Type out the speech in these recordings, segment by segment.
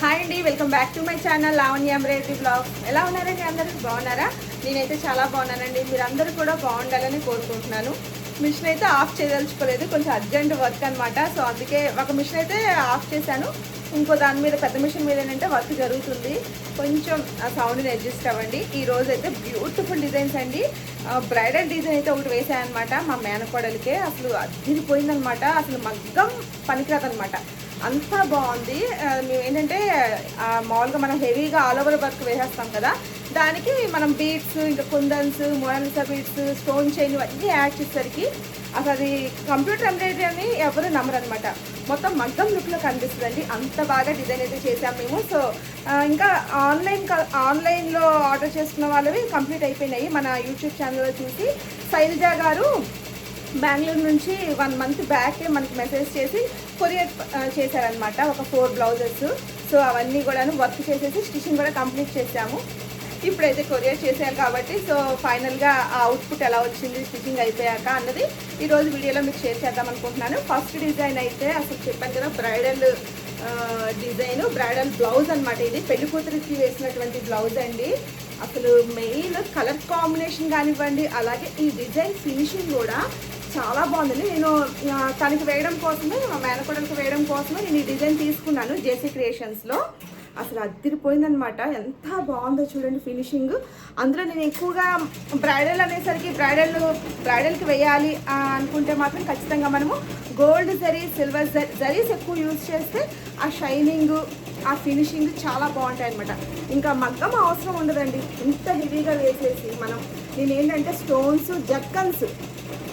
Hi అండి welcome back to my channel Lavanya embroidery blog ఎలా ఉన్నారండి అందరూ? బాగున్నారా? నేనైతే చాలా బాగున్నానండి. మీరందరూ కూడా బాగుండాలని కోరుకుంటున్నాను. మిషన్ అయితే ఆఫ్ చేయదలుచుకోలేదు. కొంచెం అర్జెంట్ వర్క్ అనమాట సో అందుకే ఒక మిషన్ అయితే ఆఫ్ చేశాను. ఇంకో దాని మీద పెద్ద మిషన్ మీద ఏంటంటే వర్క్ జరుగుతుంది. కొంచెం ఆ సౌండ్ని అడ్జస్ట్ అవ్వండి. ఈ రోజు అయితే బ్యూటిఫుల్ డిజైన్స్ అండి. బ్రైడల్ డిజైన్ అయితే ఒకటి వేసాయనమాట అనమాట మా మేనకోడలికే. అసలు అదిరిపోయిందనమాట అసలు మగ్గం పనికిరాదనమాట అంతా బాగుంది. మేము ఏంటంటే మామూలుగా మనం హెవీగా ఆల్ ఓవర్ వర్క్ వేసేస్తాం కదా దానికి మనం బీట్స్ ఇంకా kundans Monalisa beats stone chain ఇవన్నీ యాడ్ చేసేసరికి అసలు అది కంప్యూటర్ ఎంబ్రాయిడరీ అని ఎవరు నమ్మరు అనమాట మొత్తం మగ్గం లుక్లో కనిపిస్తుందండి. అంత బాగా డిజైన్ అయితే చేసాం మేము. సో ఇంకా ఆన్లైన్ క- ఆన్లైన్లో ఆర్డర్ చేసుకున్న వాళ్ళవి కంప్లీట్ అయిపోయినాయి. మన యూట్యూబ్ ఛానల్లో చూసి శైలజ గారు బెంగళూరు నుంచి వన్ మంత్ బ్యాకే మనకి మెసేజ్ చేసి కొరియర్ చేశారనమాట ఒక ఫోర్ బ్లౌజెస్. సో అవన్నీ కూడాను వర్క్ చేసేసి స్టిచ్చింగ్ కూడా కంప్లీట్ చేసాము ఇప్పుడైతే కొరియర్ చేశారు కాబట్టి సో ఫైనల్గా ఆ అవుట్పుట్ ఎలా వచ్చింది స్టిచ్చింగ్ అయిపోయాక అన్నది ఈరోజు వీడియోలో మీకు షేర్ చేద్దాం అనుకుంటున్నాను. ఫస్ట్ డిజైన్ అయితే అసలు చెప్పాను కదా బ్రైడల్ డిజైన్ బ్రైడల్ బ్లౌజ్ అనమాట ఇది. పెళ్ళి కూతురికి వేసినటువంటి బ్లౌజ్ అండి. అసలు మెయిన్ కలర్ కాంబినేషన్ కానివ్వండి అలాగే ఈ డిజైన్ ఫినిషింగ్ కూడా చాలా బాగుందండి. నేను తనకి వేయడం కోసమే మా మేనకోడలికి వేయడం కోసమే నేను ఈ డిజైన్ తీసుకున్నాను జేసీ క్రియేషన్స్లో. అసలు అద్దరిపోయిందనమాట ఎంత బాగుందో చూడండి ఫినిషింగ్. అందులో నేను ఎక్కువగా బ్రైడల్ అనేసరికి బ్రైడల్ బ్రైడల్కి వేయాలి అనుకుంటే మాత్రం ఖచ్చితంగా మనము గోల్డ్ జరీ సిల్వర్ జరీ జరీస్ ఎక్కువ యూజ్ చేస్తే ఆ షైనింగ్ ఆ ఫినిషింగ్ చాలా బాగుంటాయి అనమాట ఇంకా మగ్గం అవసరం ఉండదండి. ఇంత హెవీగా వేసేసి మనం. నేనేంటంటే స్టోన్స్ జక్కన్స్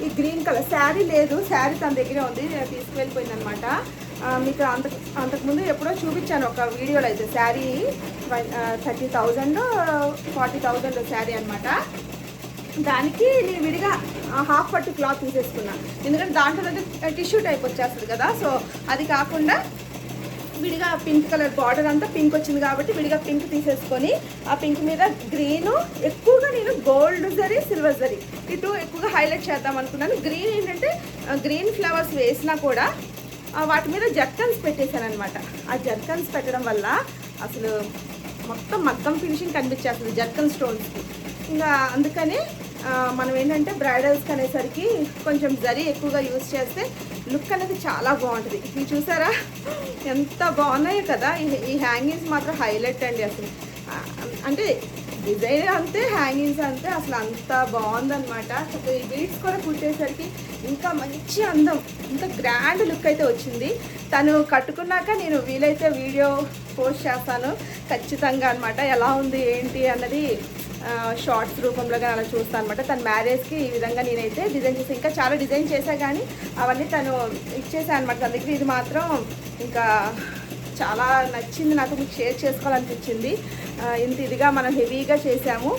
ఈ గ్రీన్ కలర్ శారీ లేదు శారీ తన దగ్గరే ఉంది నేను తీసుకువెళ్ళిపోయింది అనమాట మీకు అంత అంతకుముందు ఎప్పుడో చూపించాను ఒక వీడియోలో అయితే sari thirty thousand forty thousand sari అనమాట దానికి నేను విడిగా హాఫ్ పట్టు క్లాత్ తీసేసుకున్నా. ఎందుకంటే దాంట్లో టిష్యూ టైప్ వచ్చేస్తుంది కదా సో అది కాకుండా విడిగా పింక్ కలర్ బార్డర్ అంతా పింక్ వచ్చింది కాబట్టి విడిగా పింక్ తీసేసుకొని ఆ పింక్ మీద గ్రీన్ ఎక్కువగా నేను గోల్డ్ జరీ సిల్వర్ జరీ. ఇటు ఎక్కువగా హైలైట్ చేద్దాం అనుకున్నాను. గ్రీన్ ఏంటంటే గ్రీన్ ఫ్లవర్స్ వేసినా కూడా వాటి మీద జర్కన్స్ పెట్టేశాను అనమాట ఆ జర్కన్స్ పెట్టడం వల్ల అసలు మొత్తం మగ్గం ఫినిషింగ్ కనిపించేస్తుంది జర్కన్ స్టోన్స్కి. ఇంకా అందుకని మనం ఏంటంటే బ్రైడల్స్కి అనేసరికి కొంచెం జరీ ఎక్కువగా యూజ్ చేస్తే లుక్ అనేది చాలా బాగుంటుంది. ఇవి చూసారా? ఎంత బాగున్నాయి కదా? ఈ- హ్యాంగింగ్స్ మాత్రం హైలైట్ అండి అసలు. అంటే డిజైన్ అంతే హ్యాంగింగ్స్ అంతే అసలు అంత బాగుందనమాట ఈ బీడ్స్ కూడా కుట్టేసరికి ఇంకా మంచి అందం ఇంకా గ్రాండ్ లుక్ అయితే వచ్చింది. తను కట్టుకున్నాక నేను వీలైతే వీడియో పోస్ట్ చేస్తాను. ఖచ్చితంగా అనమాట ఎలా ఉంది ఏంటి అన్నది షార్ట్స్ రూపంలో కానీ అలా చూస్తాను అనమాట తన మ్యారేజ్కి ఈ విధంగా నేనైతే డిజైన్ చేసి. ఇంకా చాలా డిజైన్ చేశా కానీ అవన్నీ తను ఇచ్చేసాను అనమాట తన దగ్గర ఇది మాత్రం ఇంకా చాలా నచ్చింది నాకు. మీకు షేర్ చేసుకోవాలనిపించింది. ఇంత ఇదిగా మనం హెవీగా చేసాము.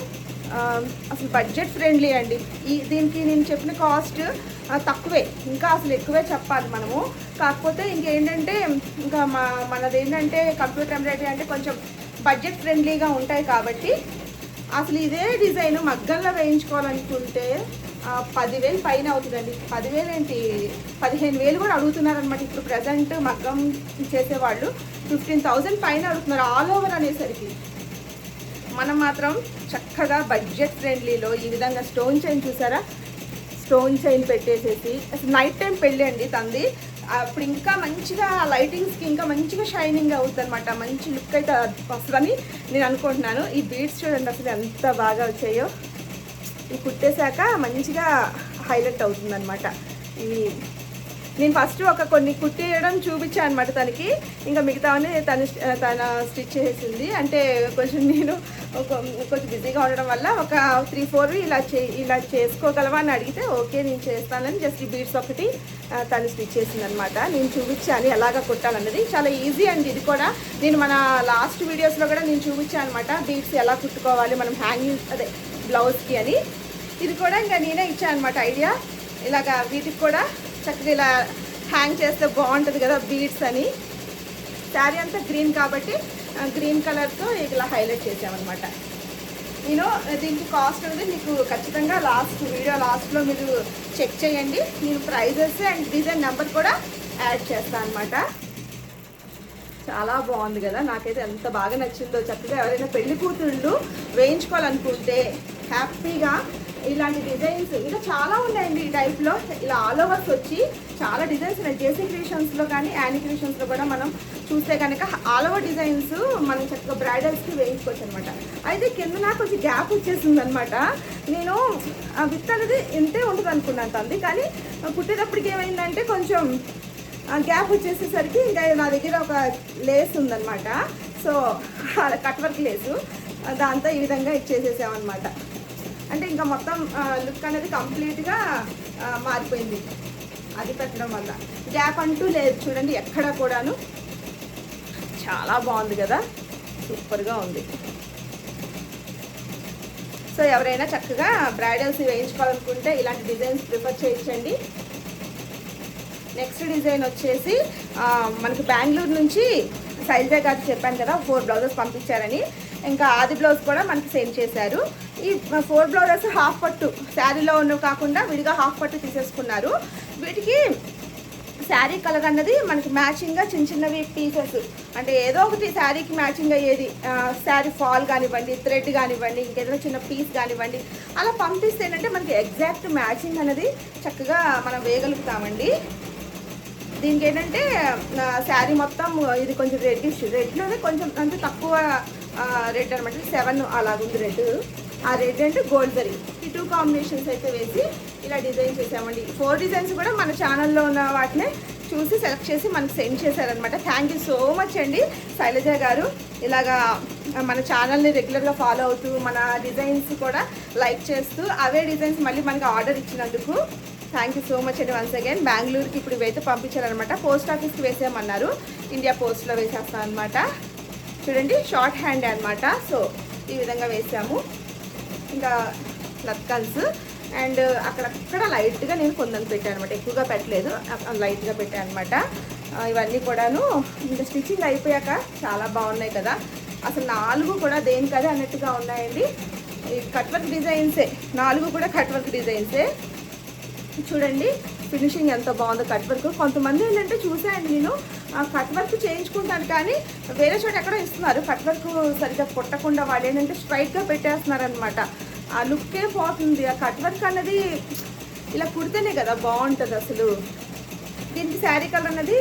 అసలు బడ్జెట్ ఫ్రెండ్లీ అండి. ఈ దీనికి నేను చెప్పిన కాస్ట్ తక్కువే. ఇంకా అసలు ఎక్కువే చెప్పాలి మనము. కాకపోతే ఇంకేంటంటే ఇంకా మా మనది ఏంటంటే కంప్యూటర్ ఎంబ్రాయిడరీ అంటే కొంచెం బడ్జెట్ ఫ్రెండ్లీగా ఉంటాయి కాబట్టి అసలు ఇదే డిజైన్ మగ్గంలో వేయించుకోవాలనుకుంటే పదివేలు పైన అవుతుందండి. పదివేలు ఏంటి? పదిహేను వేలు కూడా అడుగుతున్నారనమాట ఇప్పుడు ప్రజెంట్ మగ్గం చేసేవాళ్ళు. ఫిఫ్టీన్ థౌజండ్ పైన అడుగుతున్నారు ఆల్ ఓవర్ అనేసరికి. మనం మాత్రం చక్కగా బడ్జెట్ ఫ్రెండ్లీలో ఈ విధంగా స్టోన్ చైన్ చూసారా? స్టోన్ చైన్ పెట్టేసేసి అసలు నైట్ టైం పెళ్ళి అండి తంది. అప్పుడు ఇంకా మంచిగా లైటింగ్స్కి ఇంకా మంచిగా షైనింగ్ అవుతుంది అనమాట మంచి లుక్ అయితే వస్తుందని నేను అనుకుంటున్నాను. ఈ బీడ్స్ చూడండి అసలు ఎంత బాగా వచ్చాయో. ఈ కుట్టేశాక మంచిగా హైలైట్ అవుతుంది అనమాట ఇవి నేను ఫస్ట్ ఒక కొన్ని కుట్టేయడం చూపించాను అనమాట తనకి. ఇంకా మిగతావన్నీ తను తన స్టిచ్ చేసింది. అంటే కొంచెం నేను ఒక- కొంచెం బిజీగా ఉండడం వల్ల ఒక త్రీ ఫోర్ ఇలా చే ఇలా చేసుకోగలవా అని అడిగితే ఓకే నేను చేస్తానని జస్ట్ ఈ బీడ్స్ ఒకటి తను స్టిచ్ చేసింది అనమాట నేను చూపించాను ఎలాగ కుట్టాలన్నది. చాలా ఈజీ అండి ఇది కూడా. నేను మన లాస్ట్ వీడియోస్లో కూడా నేను చూపించాను అనమాట బీడ్స్ ఎలా కుట్టుకోవాలి మనం హ్యాంగింగ్ అదే బ్లౌజ్కి అని. ఇది కూడా ఇంకా నేనే ఇచ్చాను అనమాట ఐడియా ఇలాగా వీటికి కూడా చక్కగా ఇలా హ్యాంగ్ చేస్తే బాగుంటుంది కదా బీడ్స్ అని. శారీ అంతా గ్రీన్ కాబట్టి గ్రీన్ కలర్తో ఇలా హైలైట్ చేసామన్నమాట. నేను దీనికి కాస్ట్ అనేది మీకు ఖచ్చితంగా లాస్ట్ వీడియో లాస్ట్లో మీరు చెక్ చేయండి. నేను ప్రైజెస్ అండ్ డిజైన్ నెంబర్ కూడా యాడ్ చేస్తాను అనమాట చాలా బాగుంది కదా. నాకైతే ఎంత బాగా నచ్చిందో. చక్కగా ఎవరైనా పెళ్ళి కూతుళ్ళు వేయించుకోవాలనుకుంటే హ్యాపీగా ఇలాంటి డిజైన్స్ ఇంకా చాలా ఉన్నాయండి ఈ టైప్లో ఇలా ఆల్ ఓవర్స్ వచ్చి చాలా డిజైన్స్ ఉన్నాయి. జేసీ క్రియేషన్స్లో కానీ యానీ క్రియేషన్స్లో కూడా మనం చూస్తే కనుక ఆల్ ఓవర్ డిజైన్స్ మనం చక్కగా బ్రైడల్స్కి వేయించుకోవచ్చు అనమాట అయితే కింద నాకు కొంచెం గ్యాప్ వచ్చేసింది అనమాట నేను విత్ అనేది ఇంతే ఉంటుంది అనుకున్నాను తంది కానీ కుట్టేటప్పటికి ఏమైందంటే కొంచెం గ్యాప్ వచ్చేసేసరికి ఇంకా నా దగ్గర ఒక లేస్ ఉందన్నమాట. సో కట్ వర్క్ లేసు దాంతో ఈ విధంగా ఇచ్చేసేసామన్నమాట. అంటే ఇంకా మొత్తం లుక్ అనేది కంప్లీట్గా మారిపోయింది. అది పెట్టడం వల్ల. గ్యాప్ అంటూ లేదు. చూడండి ఎక్కడ కూడాను. చాలా బాగుంది కదా. సూపర్గా ఉంది. సో ఎవరైనా చక్కగా బ్రైడల్స్ వేయించుకోవాలనుకుంటే ఇలాంటి డిజైన్స్ ప్రిఫర్ చేయించండి. నెక్స్ట్ డిజైన్ వచ్చేసి మనకు మనకి బెంగళూరు నుంచి శైలజ గారు చెప్పాను కదా ఫోర్ బ్లౌజెస్ పంపించారని. ఇంకా ఆది బ్లౌజ్ కూడా మనకి సెండ్ చేశారు. ఈ ఫోర్ బ్లౌజెస్ హాఫ్ పట్టు శారీలో ఉన్న కాకుండా విడిగా హాఫ్ పట్టు తీసేసుకున్నారు. వీటికి శారీ కలర్ అన్నది మనకి మ్యాచింగ్గా చిన్న చిన్నవి పీసెస్ అంటే ఏదో ఒకటి శారీకి మ్యాచింగ్ అయ్యేది. శారీ ఫాల్ కానివ్వండి థ్రెడ్ కానివ్వండి ఇంకేదైనా చిన్న పీస్ కానివ్వండి. అలా పంపిస్తే ఏంటంటే మనకి ఎగ్జాక్ట్ మ్యాచింగ్ అనేది చక్కగా మనం వేయగలుగుతామండి. దీనికి ఏంటంటే శారీ మొత్తం ఇది కొంచెం రెడ్డిష్ రెడ్లోనే కొంచెం అంటే తక్కువ రెడ్ అనమాట సెవెన్ అలాగుంది రెడ్ ఆ రెడ్ అండ్ గోల్డ్ జరీ. ఈ టూ కాంబినేషన్స్ అయితే వేసి ఇలా డిజైన్ చేసామండి ఫోర్ డిజైన్స్ కూడా మన ఛానల్లో ఉన్న వాటినే చూసి సెలెక్ట్ చేసి మనకు సెండ్ చేశారనమాట థ్యాంక్ యూ సో మచ్ అండి శైలజ గారు. ఇలాగా మన ఛానల్ని రెగ్యులర్గా ఫాలో అవుతూ మన డిజైన్స్ కూడా లైక్ చేస్తూ అవే డిజైన్స్ మళ్ళీ మనకి ఆర్డర్ ఇచ్చినందుకు థ్యాంక్ యూ సో మచ్ అండి వన్స్ అగైన్ బెంగళూరుకి ఇప్పుడు ఇవైతే పంపించారనమాట పోస్ట్ ఆఫీస్కి వేసామన్నారు ఇండియా పోస్ట్లో వేసేస్తాం అనమాట చూడండి షార్ట్ హ్యాండ్ అన్నమాట. సో ఈ విధంగా వేసాము. ఇంకా లత్కన్స్ అండ్ అక్కడక్కడ లైట్గా నేను కొందని పెట్టాను అనమాట ఎక్కువగా పెట్టలేదు. లైట్గా పెట్టాను అనమాట ఇవన్నీ కూడాను ఇంకా స్టిచ్చింగ్ అయిపోయాక చాలా బాగున్నాయి కదా. అసలు నాలుగు కూడా దేనికదే అన్నట్టుగా ఉన్నాయండి. ఈ కట్ వర్క్ డిజైన్సే నాలుగు కూడా కట్ వర్క్ డిజైన్సే చూడండి. ఫినిషింగ్ ఎంత బాగుందో కట్ వర్క్. కొంతమంది ఏంటంటే చూసాను నేను ఆ కట్ వర్క్ చేయించుకుంటాను కానీ వేరే చోట ఎక్కడో ఇస్తున్నారు. కట్ వర్క్ సరిగ్గా కొట్టకుండా వాళ్ళు ఏంటంటే స్ట్రైట్గా పెట్టేస్తున్నారు అనమాట ఆ లుక్కే పోతుంది. ఆ కట్ వర్క్ అన్నది ఇలా కుడితేనే కదా బాగుంటుంది అసలు. దీనికి శారీ కలర్ అనేది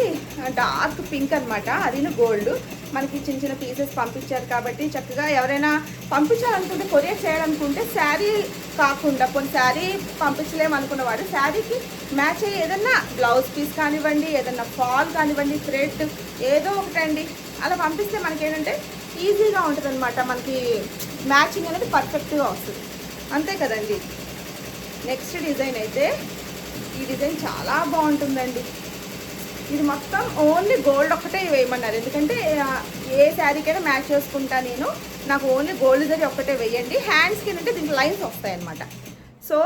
డార్క్ పింక్ అనమాట అది గోల్డ్ మనకి చిన్న చిన్న పీసెస్ పంపించారు కాబట్టి చక్కగా ఎవరైనా పంపించాలనుకుంటే కొరియర్ చేయాలనుకుంటే శారీ కాకుండా కొన్ని శారీ పంపించలేము వాడు శారీకి మ్యాచ్ అయ్యి ఏదన్నా బ్లౌజ్ పీస్ కానివ్వండి ఏదన్నా ఫాల్ కానివ్వండి థ్రెడ్ ఏదో ఒకటండి. అలా పంపిస్తే మనకి ఏంటంటే ఈజీగా ఉంటుంది అనమాట మనకి మ్యాచింగ్ అనేది పర్ఫెక్ట్గా వస్తుంది. అంతే కదండి. నెక్స్ట్ డిజైన్ అయితే ఈ డిజైన్ చాలా బాగుంటుందండి. ఇది మొత్తం ఓన్లీ గోల్డ్ ఒక్కటే వేయమన్నారు. ఎందుకంటే ఏ శారీకైనా మ్యాచ్ చేసుకుంటా నేను. నాకు ఓన్లీ గోల్డ్ జరీ ఒక్కటే వేయండి. హ్యాండ్స్కి ఏంటంటే దీనికి లైన్స్ వస్తాయి అనమాట సో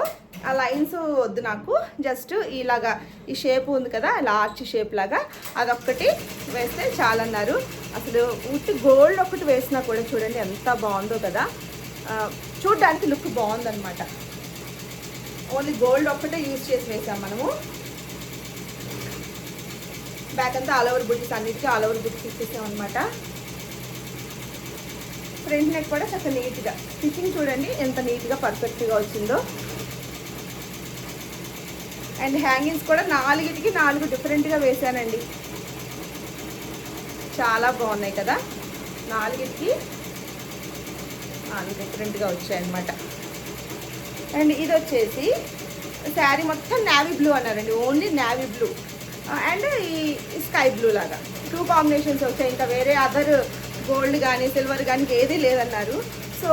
ఆ లైన్స్ వద్దు నాకు. జస్ట్ ఇలాగా ఈ షేప్ ఉంది కదా ఇలా ఆర్చ్ షేప్ లాగా అదొక్కటి వేస్తే చాలన్నారు. అసలు ఉట్టి గోల్డ్ ఒకటి వేసినా కూడా చూడండి ఎంత బాగుందో కదా. చూడడానికి లుక్ బాగుందనమాట ఓన్లీ గోల్డ్ ఒక్కటే యూజ్ చేసి వేసాం మనము. బ్యాక్ అంతా ఆల్ ఓవర్ బుట్టీస్ అన్నిటికీ ఆల్ ఓవర్ బుట్టీస్ ఇచ్చేసాం అనమాట ఫ్రంట్ నెక్ కూడా చక్కగా నీట్గా స్టిచ్చింగ్ చూడండి ఎంత నీట్గా పర్ఫెక్ట్గా వచ్చిందో. అండ్ హ్యాంగింగ్స్ కూడా నాలుగిటికి నాలుగు డిఫరెంట్గా వేసానండి. చాలా బాగున్నాయి కదా. నాలుగిటికి నాలుగు డిఫరెంట్గా వచ్చాయి అనమాట అండ్ ఇది వచ్చేసి శారీ మొత్తం నావీ బ్లూ అన్నారండి. ఓన్లీ నావీ బ్లూ అండ్ ఈ స్కై బ్లూ లాగా. టూ కాంబినేషన్స్ వచ్చాయి. ఇంకా వేరే అదర్ గోల్డ్ కానీ సిల్వర్ కానీ ఏదీ లేదన్నారు. సో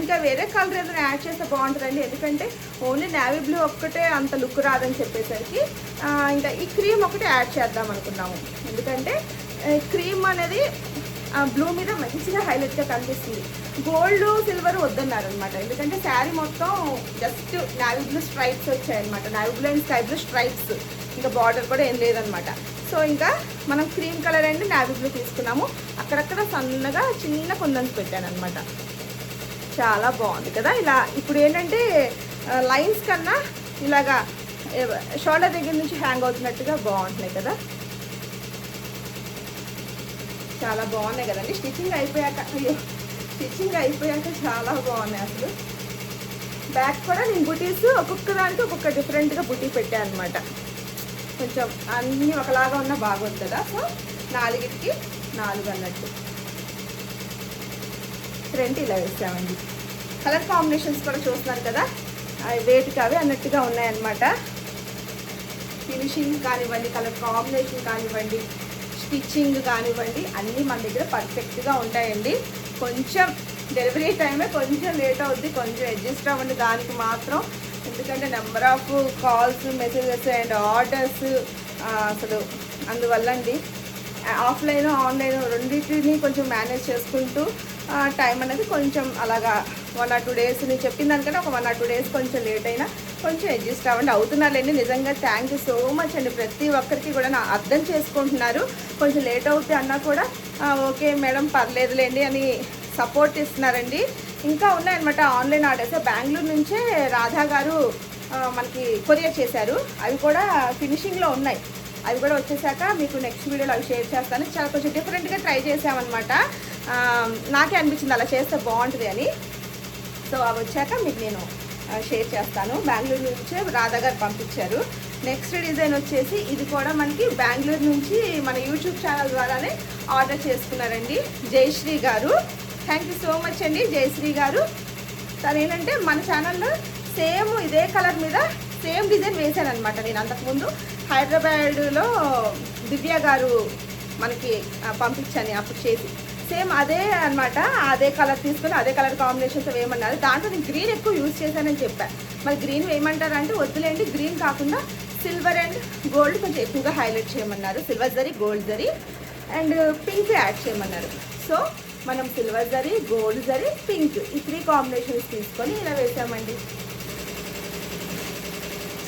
ఇంకా వేరే కలర్ ఏదైనా యాడ్ చేస్తే బాగుంటుందండి. ఎందుకంటే ఓన్లీ నేవీ బ్లూ ఒక్కటే అంత లుక్ రాదని చెప్పేసరికి ఇంకా ఈ క్రీమ్ ఒకటి యాడ్ చేద్దాం అనుకున్నాము. ఎందుకంటే క్రీమ్ అనేది బ్లూ మీద మంచిగా హైలైట్గా కనిపిస్తుంది. గోల్డ్ సిల్వర్ వద్దన్నారు అనమాట ఎందుకంటే శారీ మొత్తం జస్ట్ నావీ బ్లూ స్ట్రైప్స్ వచ్చాయన్నమాట. Navy blue and sky blue stripes ఇంకా బార్డర్ కూడా ఏం లేదనమాట సో ఇంకా మనం cream colour and navy blue తీసుకున్నాము. అక్కడక్కడ సన్నగా చిన్న కుందన్స్ పెట్టాను అనమాట చాలా బాగుంది కదా? ఇలా ఇప్పుడు ఏంటంటే లైన్స్ కన్నా ఇలాగా షోల్డర్ దగ్గర నుంచి హ్యాంగ్ అవుతున్నట్టుగా బాగుంటున్నాయి కదా? చాలా బాగున్నాయి కదండి. స్టిచ్చింగ్ అయిపోయాక అయ్యో స్టిచ్చింగ్ అయిపోయాక చాలా బాగున్నాయి అసలు. బ్యాక్ కూడా నేను బుటీస్ ఒక్కొక్క దానికి ఒక్కొక్క డిఫరెంట్గా బుటీ పెట్టాను అనమాట కొంచెం అన్నీ ఒకలాగా ఉన్న బాగోదు కదా. సో నాలుగిటికి నాలుగు అన్నట్టు. ఫ్రంట్ ఇలా వేసామండి. కలర్ కాంబినేషన్స్ కూడా చూస్తున్నారు కదా. అవి వేటికి అవి అన్నట్టుగా ఉన్నాయన్నమాట. ఫినిషింగ్ కానివ్వండి కలర్ కాంబినేషన్ కానివ్వండి స్టిచ్చింగ్ కానివ్వండి అన్నీ మన దగ్గర పర్ఫెక్ట్గా ఉంటాయండి. కొంచెం డెలివరీ టైమే కొంచెం లేట్ అవుద్ది కొంచెం అడ్జస్ట్ అవ్వండి. దానికి మాత్రం ఎందుకంటే number of calls messages and orders అసలు అందువల్ల అండి ఆఫ్లైన్ ఆన్లైన్ రెండింటిని కొంచెం మేనేజ్ చేసుకుంటూ టైం అనేది కొంచెం అలాగా వన్ ఆర్ టూ డేస్ నేను చెప్పిన దానికంటే ఒక వన్ ఆర్ టూ డేస్ కొంచెం లేట్ అయినా కొంచెం అడ్జస్ట్ అవ్వండి. అవుతున్నారులేండి. నిజంగా థ్యాంక్ యూ సో మచ్ అండి. ప్రతి ఒక్కరికి కూడా నా అర్థం చేసుకుంటున్నారు. కొంచెం లేట్ అవుతుంది అన్నా కూడా ఓకే మేడం పర్లేదులేండి అని సపోర్ట్ ఇస్తున్నారండి. ఇంకా ఉన్నాయన్నమాట ఆన్లైన్ ఆర్డర్స్. బెంగళూరు నుంచే రాధా గారు మనకి కొరియర్ చేశారు. అవి కూడా ఫినిషింగ్లో ఉన్నాయి. అవి కూడా వచ్చేసాక మీకు నెక్స్ట్ వీడియోలో అవి షేర్ చేస్తాను. చాలా కొంచెం డిఫరెంట్గా ట్రై చేసామన్నమాట నాకే అనిపించింది అలా చేస్తే బాగుంటుంది అని. సో అవి వచ్చాక మీకు నేను షేర్ చేస్తాను. బెంగళూరు నుంచే రాధా గారు పంపించారు. నెక్స్ట్ డిజైన్ వచ్చేసి ఇది కూడా మనకి బెంగళూరు నుంచి మన యూట్యూబ్ ఛానల్ ద్వారానే ఆర్డర్ చేసుకున్నారండి. జయశ్రీ గారు. థ్యాంక్ యూ సో మచ్ అండి జయశ్రీ గారు. తను ఏంటంటే మన ఛానల్లో సేమ్ ఇదే కలర్ మీద సేమ్ డిజైన్ వేశాను అనమాట నేను అంతకుముందు హైదరాబాద్లో దివ్య గారు మనకి పంపించాను అప్పుడు చేసి. సేమ్ అదే అన్నమాట అదే కలర్ తీసుకుని అదే కలర్ కాంబినేషన్స్ వేయమన్నారు దాంట్లో నేను గ్రీన్ ఎక్కువ యూజ్ చేశానని చెప్పాను మరి గ్రీన్ వేయమంటారంటే వద్దులేండి గ్రీన్ కాకుండా సిల్వర్ అండ్ గోల్డ్ కొంచెం ఎక్కువగా హైలైట్ చేయమన్నారు. Silver zari gold zari and pink add చేయమన్నారు. సో మనం silver zari gold zari pink. ఈ త్రీ కాంబినేషన్స్ తీసుకొని ఇలా వేసామండి.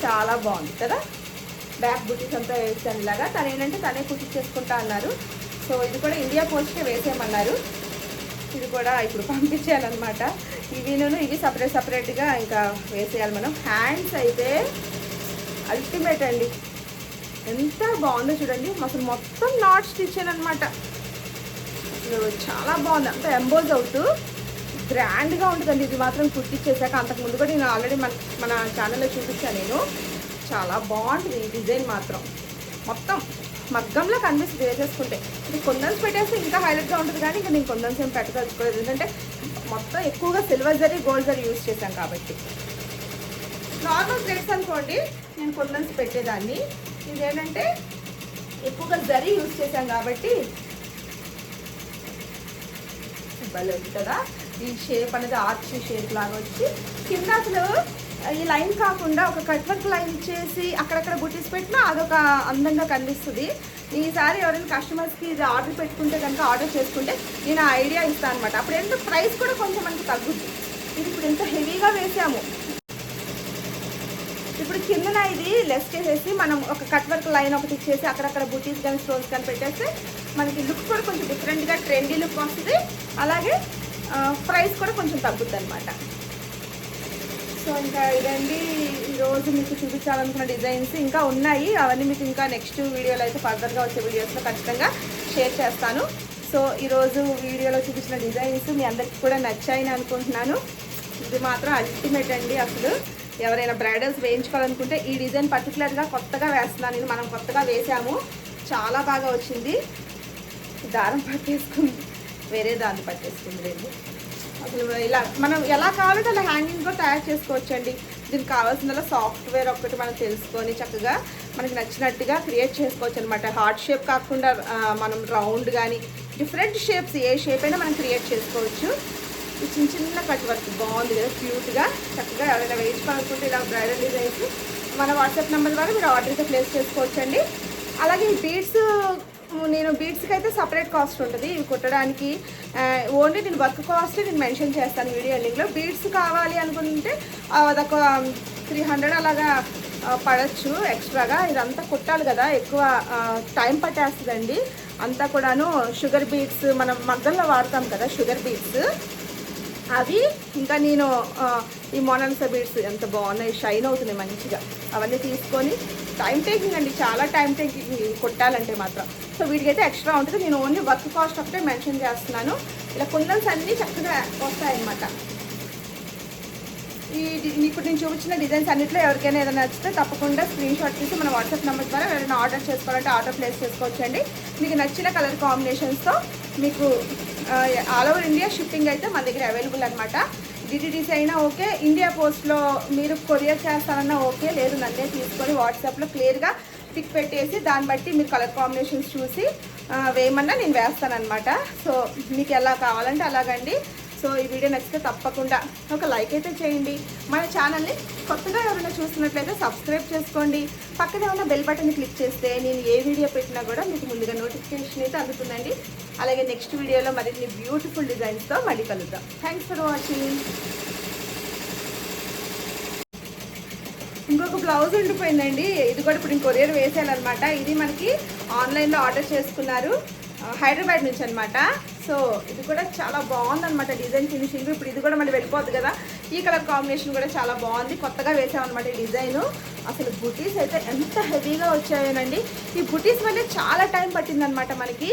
చాలా బాగుంది కదా? బ్యాక్ బుటీస్ అంతా వేసాను ఇలాగా. తను ఏంటంటే తనే కుట్టించేసుకుంటా అన్నారు. సో ఇది కూడా ఇండియా పోస్ట్కే వేసేయమన్నారు. ఇది కూడా ఇప్పుడు పంపించాలన్నమాట ఇవిను ఇవి సపరేట్ సపరేట్గా ఇంకా వేసేయాలి మనం. హ్యాండ్స్ అయితే అల్టిమేట్ అండి. ఎంత బాగుందో చూడండి. అసలు మొత్తం నాట్ స్టిచ్ అనమాట చాలా బాగుంది. అంత ఎంబోజ్ అవుతూ గ్రాండ్గా ఉంటుందండి. ఇది మాత్రం కుట్టించేసాక అంతకుముందు కూడా నేను ఆల్రెడీ మన మన ఛానల్లో చూపించాను నేను. చాలా బాగుంటుంది ఈ డిజైన్ మాత్రం. మొత్తం మగ్గంలో కనిపిస్తుంది వేసేసుకుంటే. ఇది కొందన్స్ పెట్టేస్తే ఇంకా హైలైట్గా ఉంటుంది కానీ ఇంకా నేను కొందన్స్ ఏం పెట్టదలుచుకోలేదు ఎందుకంటే మొత్తం ఎక్కువగా silver zari gold zari use చేశాను కాబట్టి. నార్మల్ థ్రెడ్స్ అనుకోండి నేను కొందన్స్ పెట్టేదాన్ని. ఇదేంటంటే ఎక్కువగా జరీ యూజ్ చేశాం కాబట్టి భలే ఉంది కదా. ఈ షేప్ అనేది ఆర్చ్ షేప్ లాగా వచ్చి కింద అసలు ఈ లైన్ కాకుండా ఒక కట్ వర్క్ లైన్ ఇచ్చేసి అక్కడక్కడ బుటీస్ పెట్టినా అదొక అందంగా కనిపిస్తుంది. ఈసారి ఎవరైనా కస్టమర్స్కి ఇది ఆర్డర్ పెట్టుకుంటే కనుక ఆర్డర్ చేసుకుంటే నేను ఐడియా ఇస్తాను అనమాట అప్పుడు ఏంటంటే ప్రైస్ కూడా కొంచెం మనకి తగ్గుద్ది. ఇది ఇప్పుడు ఎంత హెవీగా వేసాము. ఇప్పుడు కిందన ఇది లెస్ చేసేసి మనం ఒక కట్ వర్క్ లైన్ ఒకటి ఇచ్చేసి అక్కడక్కడ బుటీస్ కానీ స్టోన్స్ కానీ పెట్టేస్తే మనకి లుక్ కూడా కొంచెం డిఫరెంట్గా ట్రెండీ లుక్ వస్తుంది. అలాగే ప్రైస్ కూడా కొంచెం తగ్గుద్ది అనమాట సో ఇంకా ఇదండి. ఈరోజు మీకు చూపించాలనుకున్న డిజైన్స్ ఇంకా ఉన్నాయి. అవన్నీ మీకు ఇంకా నెక్స్ట్ వీడియోలో అయితే ఫర్దర్గా వచ్చే వీడియోస్లో ఖచ్చితంగా షేర్ చేస్తాను. సో ఈరోజు వీడియోలో చూపించిన డిజైన్స్ మీ అందరికీ కూడా నచ్చాయని అనుకుంటున్నాను. ఇది మాత్రం అల్టిమేట్ అండి అసలు. ఎవరైనా బ్రైడల్స్ వేయించుకోవాలనుకుంటే ఈ డిజైన్ పర్టికులర్గా కొత్తగా వేస్తున్నాను. ఇది మనం కొత్తగా వేసాము. చాలా బాగా వచ్చింది. దారం పట్టేసుకుంది. వేరే దాన్ని పట్టేసుకుంది లేదు అసలు ఇలా మనం ఎలా కావాలంటే అలా హ్యాంగింగ్ కూడా తయారు చేసుకోవచ్చండి. దీనికి కావాల్సిన సాఫ్ట్వేర్ ఒకటి మనం తెలుసుకొని చక్కగా మనకి నచ్చినట్టుగా క్రియేట్ చేసుకోవచ్చు అనమాట హార్ట్ షేప్ కాకుండా మనం రౌండ్ కానీ డిఫరెంట్ షేప్స్ ఏ షేప్ అయినా మనం క్రియేట్ చేసుకోవచ్చు. ఈ చిన్న చిన్న కట్ వర్క్ బాగుంది కదా క్యూట్గా చక్కగా ఎవరైనా వేయించుకోవాలనుకుంటే ఇలా బ్రైడల్ డిజైన్స్ మన వాట్సాప్ నెంబర్ ద్వారా మీరు ఆర్డర్ అయితే ప్లేస్ చేసుకోవచ్చండి. అలాగే ఈ బీడ్స్ నేను బీడ్స్కి అయితే సపరేట్ కాస్ట్ ఉంటుంది. ఇవి కుట్టడానికి ఓన్లీ నేను వర్క్ కాస్ట్ నేను మెన్షన్ చేస్తాను వీడియో ఎండింగ్లో బీడ్స్ కావాలి అనుకుంటే అదొక త్రీ హండ్రెడ్ అలాగా పడచ్చు ఎక్స్ట్రాగా ఇదంతా కుట్టాలి కదా ఎక్కువ టైం పట్టేస్తుందండి. అంతా కూడాను షుగర్ బీట్స్ మనం మగ్గంలో వాడతాం కదా షుగర్ బీట్స్ అవి ఇంకా నేను ఈ మోనాలిసా బీడ్స్ ఎంత బాగున్నాయి షైన్ అవుతున్నాయి మంచిగా. అవన్నీ తీసుకొని టైం టేకింగ్ అండి చాలా టైం టేకింగ్ కొట్టాలంటే మాత్రం. సో వీటికైతే ఎక్స్ట్రా ఉంటుంది. నేను ఓన్లీ వర్క్ కాస్ట్ ఒకటే మెన్షన్ చేస్తున్నాను. ఇలా కుందన్స్ అన్నీ చక్కగా వస్తాయన్నమాట. ఈ ఇప్పుడు నేను చూపించిన డిజైన్స్ అన్నింటిలో ఎవరికైనా ఏదైనా నచ్చితే తప్పకుండా స్క్రీన్ షాట్ తీసి మన వాట్సాప్ నెంబర్ ద్వారా ఎవరైనా ఆర్డర్ చేసుకోవాలంటే ఆర్డర్ ప్లేస్ చేసుకోవచ్చండి. మీకు నచ్చిన కలర్ కాంబినేషన్స్తో మీకు ఆల్ ఓవర్ ఇండియా షిప్పింగ్ అయితే మన దగ్గర అవైలబుల్ అనమాట డిటిడిసి అయినా ఓకే ఇండియా పోస్ట్లో మీరు కొరియర్ చేస్తారన్నా ఓకే లేదు నన్నే తీసుకొని వాట్సాప్లో క్లియర్గా పిక్ పెట్టేసి దాన్ని బట్టి మీరు కలర్ కాంబినేషన్స్ చూసి వేయమన్నా నేను వేస్తానన్నమాట. సో మీకు ఎలా కావాలంటే అలాగండి. సో ఈ వీడియో నచ్చితే తప్పకుండా ఒక లైక్ అయితే చేయండి. మన ఛానల్ని కొత్తగా ఎవరైనా చూస్తున్నట్లయితే సబ్స్క్రైబ్ చేసుకోండి. పక్కనే ఉన్న బెల్ బటన్ క్లిక్ చేస్తే నేను ఏ వీడియో పెట్టినా కూడా మీకు ముందుగా నోటిఫికేషన్ అయితే అందుతుందండి. అలాగే నెక్స్ట్ వీడియోలో మరిన్ని బ్యూటిఫుల్ డిజైన్స్తో మళ్ళీ కలుద్దాం. థ్యాంక్స్ ఫర్ వాచింగ్ ఇంకొక బ్లౌజ్ ఉండిపోయిందండి. ఇది కూడా ఇప్పుడు కొరియర్ వేసేయాలన్నమాట ఇది మనకి ఆన్లైన్లో ఆర్డర్ చేసుకున్నారు. హైదరాబాద్ నుంచి అనమాట సో ఇది కూడా చాలా బాగుందన్నమాట డిజైన్ ఫినిషింగ్. ఇప్పుడు ఇది కూడా మళ్ళీ వెళ్ళిపోద్ది కదా. ఈ కలర్ కాంబినేషన్ కూడా చాలా బాగుంది. కొత్తగా వేసామన్నమాట ఈ డిజైన్. అసలు బుటీస్ అయితే ఎంత హెవీగా వచ్చాయోనండి. ఈ బుటీస్ మళ్ళీ చాలా టైం పట్టిందనమాట మనకి.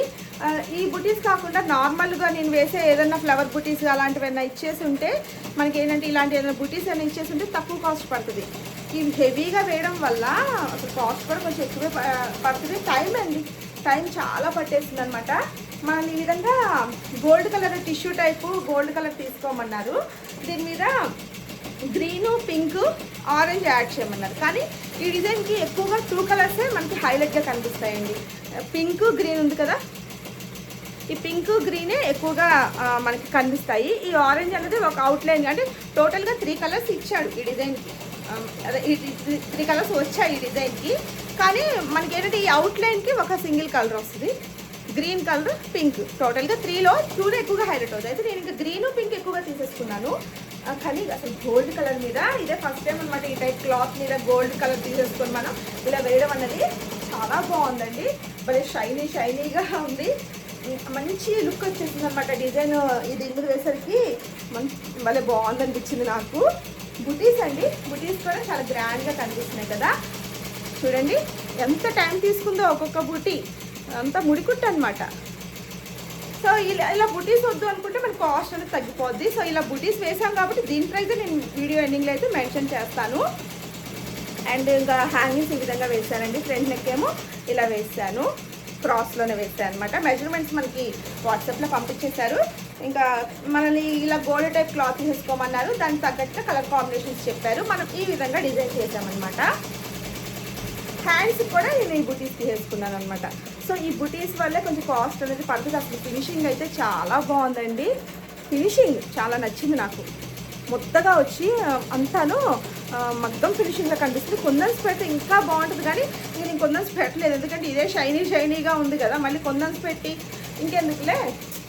ఈ బుటీస్ కాకుండా నార్మల్గా నేను వేసే ఏదైనా ఫ్లవర్ బుటీస్ అలాంటివి ఏమైనా ఇచ్చేసి ఉంటే మనకి ఏంటంటే ఇలాంటి ఏదైనా బుటీస్ ఏమైనా ఇచ్చేసి ఉంటే తక్కువ కాస్ట్ పడుతుంది. ఇవి హెవీగా వేయడం వల్ల అసలు కాస్ట్ కూడా కొంచెం ఎక్కువే పడుతుంది. టైం అండి. టైం చాలా పట్టేస్తుంది అనమాట మనం ఈ విధంగా gold colour tissue type gold colour తీసుకోమన్నారు. దీని మీద గ్రీను పింక్ ఆరెంజ్ యాడ్ చేయమన్నారు. కానీ ఈ డిజైన్కి ఎక్కువగా టూ కలర్సే మనకి హైలైట్గా కనిపిస్తాయండి. పింక్ గ్రీన్ ఉంది కదా? ఈ పింక్ గ్రీనే ఎక్కువగా మనకి కనిపిస్తాయి. ఈ ఆరెంజ్ అనేది ఒక అవుట్లైన్ అంటే టోటల్గా త్రీ కలర్స్ ఇచ్చాడు ఈ డిజైన్కి. అదే ఈ త్రీ కలర్స్ వచ్చాయి ఈ డిజైన్కి. కానీ మనకి ఏంటంటే ఈ అవుట్లైన్కి ఒక సింగిల్ కలర్ వస్తుంది. Green colour pink. టోటల్గా త్రీలో టూనే ఎక్కువగా హైలైట్ అవుతుంది అయితే నేను ఇంకా గ్రీన్ పింక్ ఎక్కువగా తీసేసుకున్నాను. కానీ అసలు గోల్డ్ కలర్ మీద ఇదే ఫస్ట్ టైం అనమాట ఈ టైప్ క్లాత్ మీద గోల్డ్ కలర్ తీసేసుకొని మనం ఇలా వేయడం అన్నది చాలా బాగుందండి. భలే షైనీ షైనీగా ఉంది. మంచి లుక్ వచ్చేసింది అనమాట డిజైన్. ఇది ఇందుకు వేసరికి మంచి భలే బాగుంది అనిపించింది నాకు. బుటీస్ అండి బుటీస్ కూడా చాలా గ్రాండ్గా కనిపిస్తున్నాయి కదా. చూడండి ఎంత టైం తీసుకుందో ఒక్కొక్క బుటీ అంతా ముడికుట్టు అనమాట సో ఇలా ఇలా బుటీస్ వద్దు అనుకుంటే మన కాస్ట్ అనేది తగ్గిపోద్ది. సో ఇలా బుటీస్ వేసాం కాబట్టి దీని ప్రైస్ నేను వీడియో ఎండింగ్లో అయితే మెన్షన్ చేస్తాను. అండ్ ఇంకా హ్యాంగింగ్స్ ఈ విధంగా వేసానండి ఫ్రంట్ నెక్ ఏమో ఇలా వేసాను క్రాస్లోనే వేసాను అనమాట మెజర్మెంట్స్ మనకి వాట్సాప్లో పంపించేశారు. ఇంకా మనల్ని ఇలా గోల్డ్ టైప్ క్లాత్ తీసుకోమన్నారు దానికి తగ్గట్టుగా కలర్ కాంబినేషన్స్ చెప్పారు. మనం ఈ విధంగా డిజైన్ చేసామన్నమాట హ్యాండ్స్ కూడా నేను ఈ బుటీస్ తీసేసుకున్నాను అనమాట సో ఈ బుటీస్ వల్లే కొంచెం కాస్ట్ అనేది పడుతుంది. అసలు ఫినిషింగ్ అయితే చాలా బాగుందండి. ఫినిషింగ్ చాలా నచ్చింది నాకు. మొత్తగా వచ్చి అంతాను మగ్గం ఫినిషింగ్లో కనిపిస్తుంది. కుందన్స్ పెడితే ఇంకా బాగుంటుంది. కానీ ఇంక నేను కొందన్స్ పెట్టలేదు. ఎందుకంటే ఇదే షైనీ షైనీగా ఉంది కదా. మళ్ళీ కొందని పెట్టి ఇంకెందుకులే?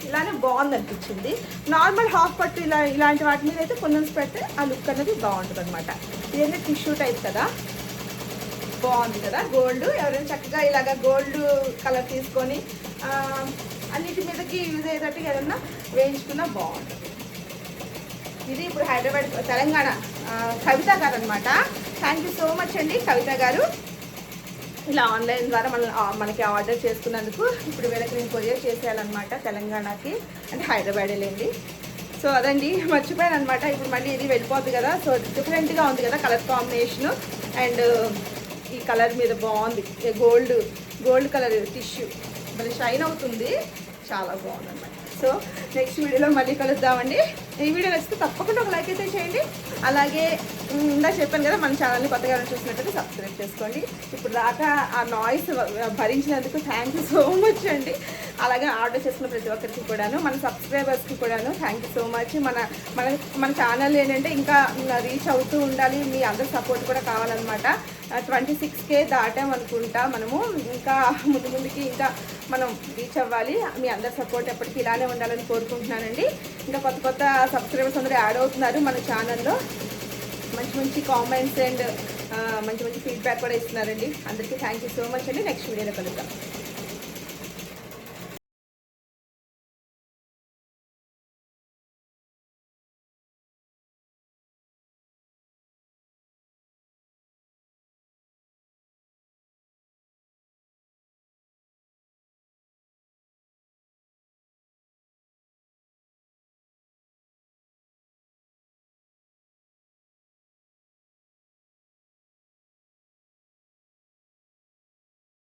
ఇలానే బాగుంది అనిపించింది. నార్మల్ హాఫ్ పట్టు ఇలా ఇలాంటి వాటి మీద అయితే కొందని పెడితే ఆ లుక్ అనేది బాగుంటుంది అనమాట ఇదైతే టిష్యూ టైప్ కదా? బాగుంది కదా? గోల్డ్ ఎవరైనా చక్కగా ఇలాగ గోల్డ్ కలర్ తీసుకొని అన్నిటి మీదకి యూజ్ అయ్యేటట్టు ఏదన్నా వేయించుకున్నా బాగుంటుంది. ఇది ఇప్పుడు హైదరాబాద్ తెలంగాణ కవిత గారు అనమాట థ్యాంక్ యూ సో మచ్ అండి కవిత గారు. ఇలా ఆన్లైన్ ద్వారా మన మనకి ఆర్డర్ చేసుకున్నందుకు ఇప్పుడు వీళ్ళకి నేను కొరియర్ చేసేయాలన్నమాట తెలంగాణకి అంటే హైదరాబాద్ వెళ్ళండి సో అదండి మర్చిపోయాను అనమాట ఇప్పుడు మళ్ళీ ఇది వెళ్ళిపోద్ది కదా. సో డిఫరెంట్గా ఉంది కదా కలర్ కాంబినేషన్. అండ్ ఈ కలర్ మీద బాగుంది. Gold gold colour tissue. మరి షైన్ అవుతుంది. చాలా బాగుంది అనమాట సో నెక్స్ట్ వీడియోలో మళ్ళీ కలుద్దామండి. ఈ వీడియో నచ్చితే తప్పకుండా ఒక లైక్ అయితే చేయండి. అలాగే ఇందా చెప్పాను కదా మన ఛానల్ని కొత్తగా ఎవరైనా చూసినట్టయితే సబ్స్క్రైబ్ చేసుకోండి. ఇప్పుడు దాకా ఆ నాయిస్ భరించినందుకు థ్యాంక్ యూ సో మచ్ అండి. అలాగే ఆర్డర్ చేసుకున్న ప్రతి ఒక్కరికి కూడాను మన సబ్స్క్రైబర్స్కి కూడాను థ్యాంక్ యూ సో మచ్ మన మన మన ఛానల్ ఏంటంటే ఇంకా రీచ్ అవుతూ ఉండాలి. మీ అందరి సపోర్ట్ కూడా కావాలన్నమాట. ట్వంటీ సిక్స్ కే దాటామనుకుంటా మనము. ఇంకా ముందు ముందుకి ఇంకా మనం రీచ్ అవ్వాలి. మీ అందరి సపోర్ట్ ఎప్పటికీ ఇలానే ఉండాలని కోరుకుంటున్నానండి. ఇంకా కొత్త కొత్త సబ్స్క్రైబర్స్ అందరూ యాడ్ అవుతున్నారు మన ఛానల్లో మంచి మంచి కామెంట్స్ అండ్ uh, మంచి మంచి ఫీడ్బ్యాక్ కూడా ఇస్తున్నారండి. అందరికీ థ్యాంక్ యూ సో మచ్ అండి. నెక్స్ట్ వీడియోలో కలుద్దాం.